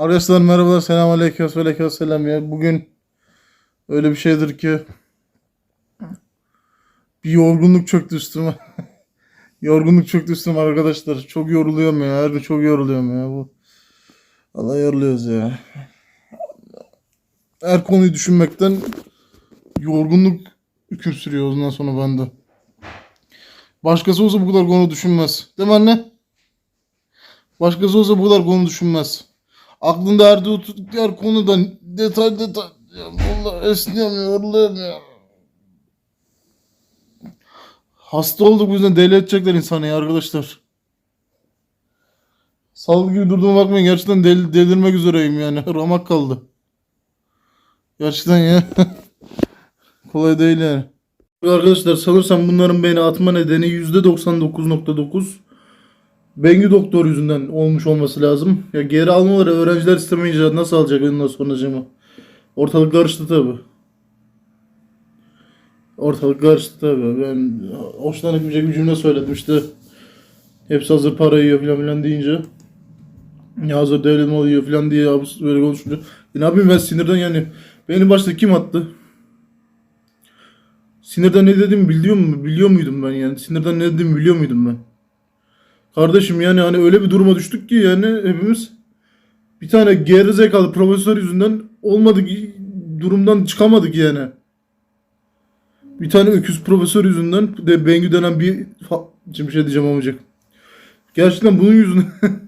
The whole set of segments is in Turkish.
Arkadaşlar merhabalar. Selamun aleyküm. ve aleyküm selam ya. Bugün öyle bir şeydir ki bir yorgunluk çöktü üstüme. yorgunluk çöktü üstüme arkadaşlar. Çok yoruluyorum ya. Harbi çok yoruluyorum ya. Bu. Allah yoruluyoruz ya. Her konuyu düşünmekten yorgunluk hüküm sürüyor ondan sonra bende. Başkası olsa bu kadar konu düşünmez. Değil mi anne? Başkası olsa bu kadar konu düşünmez. Aklında her, her konuda detay detay. Ya vallahi esniyorum yoruluyorum. Hasta olduk bu yüzden deli edecekler insanı ya arkadaşlar. Sağlık gibi durduğuma bakmayın gerçekten deli, delirmek üzereyim yani. Ramak kaldı. Gerçekten ya. Kolay değil yani. Arkadaşlar sanırsam bunların beni atma nedeni %99.9 Bengü doktor yüzünden olmuş olması lazım. Ya geri almaları öğrenciler istemeyince nasıl alacak ondan sonracığımı? Ortalık karıştı tabi. Ortalık karıştı tabi. Ben hoşlanabilecek bir cümle söyledim işte. Hepsi hazır para yiyor falan filan deyince. Ya hazır devlet malı yiyor falan diye böyle konuşunca. E ne yapayım ben sinirden yani. Beni başta kim attı? Sinirden ne dediğimi biliyor mu? Biliyor muydum ben yani? Sinirden ne dediğimi biliyor muydum ben? Kardeşim yani hani öyle bir duruma düştük ki yani hepimiz bir tane gerizekalı profesör yüzünden olmadık durumdan çıkamadık yani. Bir tane öküz profesör yüzünden de Bengü denen bir Şimdi bir şey diyeceğim olmayacak. Gerçekten bunun yüzünden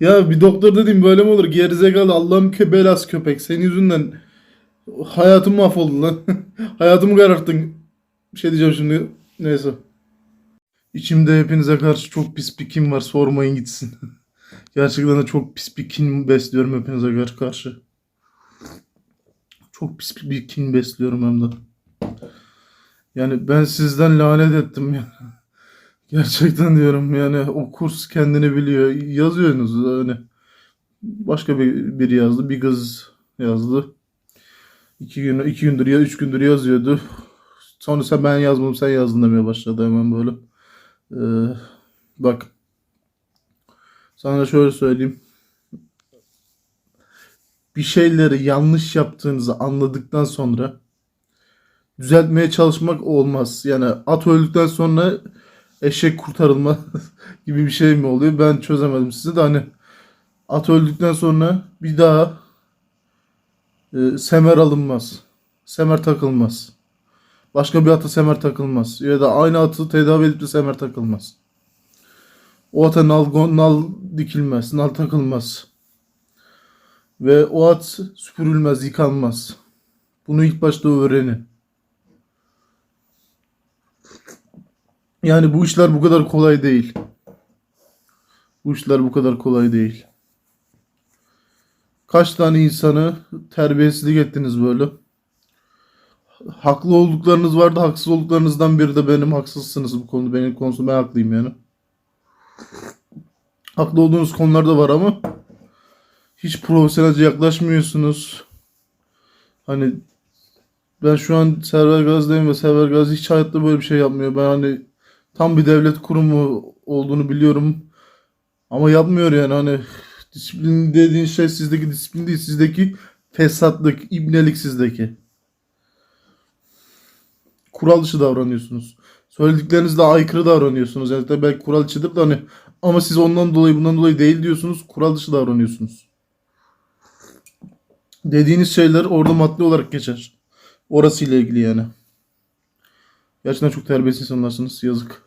ya bir doktor dediğim böyle mi olur? Gerizekalı Allah'ın kö belas köpek. Senin yüzünden hayatım mahvoldu lan. Hayatımı kararttın. Bir şey diyeceğim şimdi. Neyse. İçimde hepinize karşı çok pis bir kin var. Sormayın gitsin. Gerçekten de çok pis bir kin besliyorum hepinize kar- karşı. Çok pis bir kin besliyorum hem de. Yani ben sizden lanet ettim ya. Gerçekten diyorum yani o kurs kendini biliyor. Yazıyorsunuz hani. Başka bir biri yazdı. Bir kız yazdı. İki gün, iki gündür ya üç gündür yazıyordu. Sonra sen ben yazmadım sen yazdın demeye başladı hemen böyle. Ee, bak. Sana şöyle söyleyeyim. Bir şeyleri yanlış yaptığınızı anladıktan sonra düzeltmeye çalışmak olmaz. Yani at öldükten sonra eşek kurtarılma gibi bir şey mi oluyor? Ben çözemedim sizi de hani at öldükten sonra bir daha e, semer alınmaz. Semer takılmaz. Başka bir ata semer takılmaz. Ya da aynı atı tedavi edip de semer takılmaz. O ata nal, nal dikilmez, nal takılmaz. Ve o at süpürülmez, yıkanmaz. Bunu ilk başta öğrenin. Yani bu işler bu kadar kolay değil. Bu işler bu kadar kolay değil. Kaç tane insanı terbiyesizlik ettiniz böyle? Haklı olduklarınız vardı. Haksız olduklarınızdan biri de benim. Haksızsınız bu konuda. Benim konusunda ben haklıyım yani. Haklı olduğunuz konular da var ama hiç profesyonelce yaklaşmıyorsunuz. Hani ben şu an Server Gazi'deyim ve Server Gazi hiç hayatta böyle bir şey yapmıyor. Ben hani tam bir devlet kurumu olduğunu biliyorum. Ama yapmıyor yani hani disiplin dediğin şey sizdeki disiplin değil sizdeki fesatlık, ibnelik sizdeki. Kural dışı davranıyorsunuz. Söylediklerinizle aykırı davranıyorsunuz. Yani belki kural içidir de hani ama siz ondan dolayı bundan dolayı değil diyorsunuz. Kural dışı davranıyorsunuz. Dediğiniz şeyler orada madde olarak geçer. Orası ile ilgili yani. Gerçekten çok terbiyesiz insanlarsınız. Yazık.